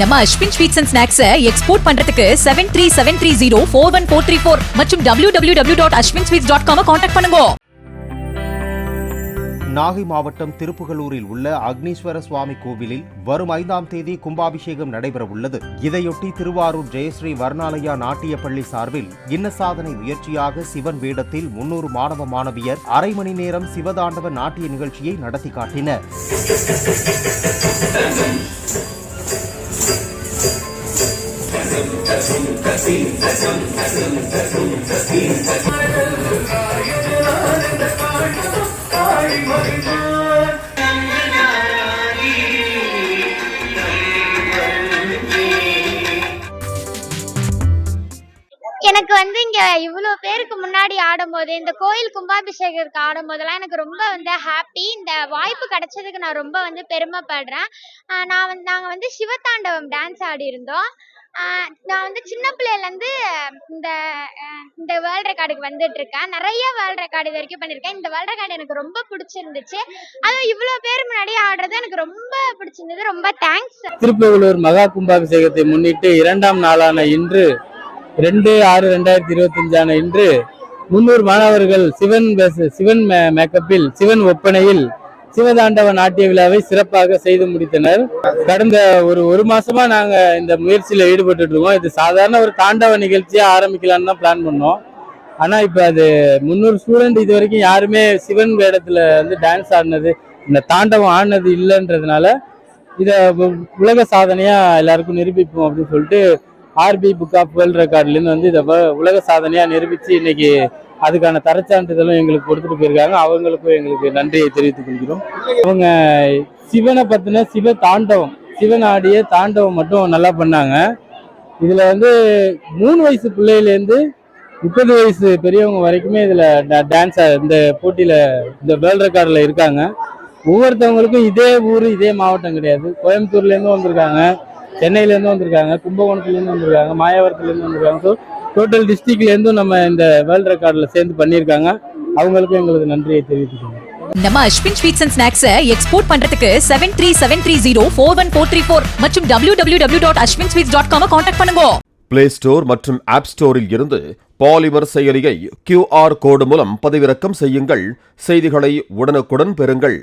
நம்ம Ashwin sweets and snacks export பண்றதுக்கு seven three seven three zero four one four three four மற்றும் W W W dot Ashwin sweets dot com contact பண்ணுங்க. நாகை மாவட்டம் திருப்புகலூரில் உள்ள அக்னீஸ்வர சுவாமி கோவிலில் வரும் ஐந்தாம் தேதி கும்பாபிஷேகம் நடைபெற உள்ளது. இதையொட்டி திருவாரூர் ஜெயஸ்ரீ வர்ணாலயா நாட்டிய பள்ளி சார்பில் இன்ன சாதனை முயற்சியாக சிவன் வேடத்தில் முன்னூறு மாணவ மாணவியர் அரை மணி நேரம் சிவதாண்டவ நாட்டிய நிகழ்ச்சியை நடத்தி காட்டினர். எனக்கு வந்து இங்க இவ்வளோ பேருக்கு முன்னாடி ஆடும்போது இந்த கோயில் கும்பாபிஷேகருக்கு ஆடும்போதெல்லாம் எனக்கு ரொம்ப வந்து ஹாப்பி இந்த வாய்ப்பு கிடைச்சதுக்கு நான் ரொம்ப வந்து பெருமைப்படுறேன். நான் வந்து நாங்கள் வந்து சிவதாண்டவம் டான்ஸ் ஆடி இருந்தோம். நான் வந்து சின்ன பிள்ளையிலேருந்து இந்த இந்த வேர்ல்ட் ரெக்கார்டுக்கு வந்துட்டு இருக்கேன். நிறைய வேர்ல்ட் ரெக்கார்டு வரைக்கும் பண்ணியிருக்கேன். இந்த வேர்ல்ட் ரெக்கார்டு எனக்கு ரொம்ப பிடிச்சிருந்துச்சு. அதுவும் இவ்வளோ பேர் முன்னாடி ஆடுறது எனக்கு ரொம்ப பிடிச்சிருந்தது. ரொம்ப தேங்க்ஸ் திருப்பவலூர் மகா கும்பாபிஷேகத்தை முன்னிட்டு இரண்டாம் நாளான இன்று ரெண்டு ஆறு ரெண்டாயிரத்தி இருபத்தஞ்சான இன்று முன்னூறு மாணவர்கள் சிவன் சிவன் மே- மேக்கப்பில் சிவன் ஒப்பனையில் சிவதாண்டவ நாட்டிய விழாவை சிறப்பாக செய்து முடித்தனர். கடந்த ஒரு ஒரு மாசமா நாங்க இந்த முயற்சியில ஈடுபட்டு இருக்கோம். இது சாதாரண ஒரு தாண்டவ நிகழ்ச்சியா ஆரம்பிக்கலாம்னு தான் பிளான் பண்ணோம். ஆனா இப்ப அது முன்னூறு ஸ்டூடெண்ட் இது வரைக்கும் யாருமே சிவன் வேடத்துல வந்து டான்ஸ் ஆடினது இந்த தாண்டவம் ஆடினது இல்லைன்றதுனால இத உலக சாதனையா எல்லாருக்கும் நிரூபிப்போம் அப்படின்னு சொல்லிட்டு ஆர்பி புக் ஆஃப் வேர்ல்டு ரெக்கார்ட்லேருந்து வந்து இதை உலக சாதனையாக நிரூபித்து இன்னைக்கு அதுக்கான தரச்சான்றிதழும் எங்களுக்கு கொடுத்துட்டு போயிருக்காங்க. அவங்களுக்கும் எங்களுக்கு நன்றியை தெரிவித்துக் கொள்கிறோம். அவங்க சிவனை பற்றின சிவ தாண்டவம் சிவன் ஆடிய தாண்டவம் மட்டும் நல்லா பண்ணாங்க. இதில் வந்து மூணு வயசு பிள்ளையிலேருந்து முப்பது வயசு பெரியவங்க வரைக்குமே இதில் டான்ஸ் இந்த போட்டியில் இந்த வேர்ல்டு ரெக்கார்டில் இருக்காங்க. ஒவ்வொருத்தவங்களுக்கும் இதே ஊர் இதே மாவட்டம் கிடையாது. கோயம்புத்தூர்லேருந்தும் வந்திருக்காங்க. சென்னையில இருந்து வந்திருக்காங்க கும்பகோணத்துல இருந்து வந்திருக்காங்க மாயாவரத்துல இருந்து வந்திருக்காங்க. ஸோ டோட்டல் டிஸ்ட்ரிக்ட்ல இருந்தும் நம்ம இந்த வேர்ல்ட் ரெக்கார்ட்ல சேர்ந்து பண்ணியிருக்காங்க. அவங்களுக்கும் எங்களுக்கு நன்றியை தெரிவித்துக்கோங்க. நம்ம Ashwin sweets and snacks export பண்றதுக்கு seven three seven three zero four one four three four மற்றும் W W W dot Ashwin sweets dot com contact பண்ணுங்க. பிளே ஸ்டோர் மற்றும் ஆப் ஸ்டோரில் இருந்து பாலிமர் செயலியை கியூஆர் கோடு மூலம் பதிவிறக்கம் செய்யுங்கள். செய்திகளை உடனுக்குடன் பெறுங்கள்.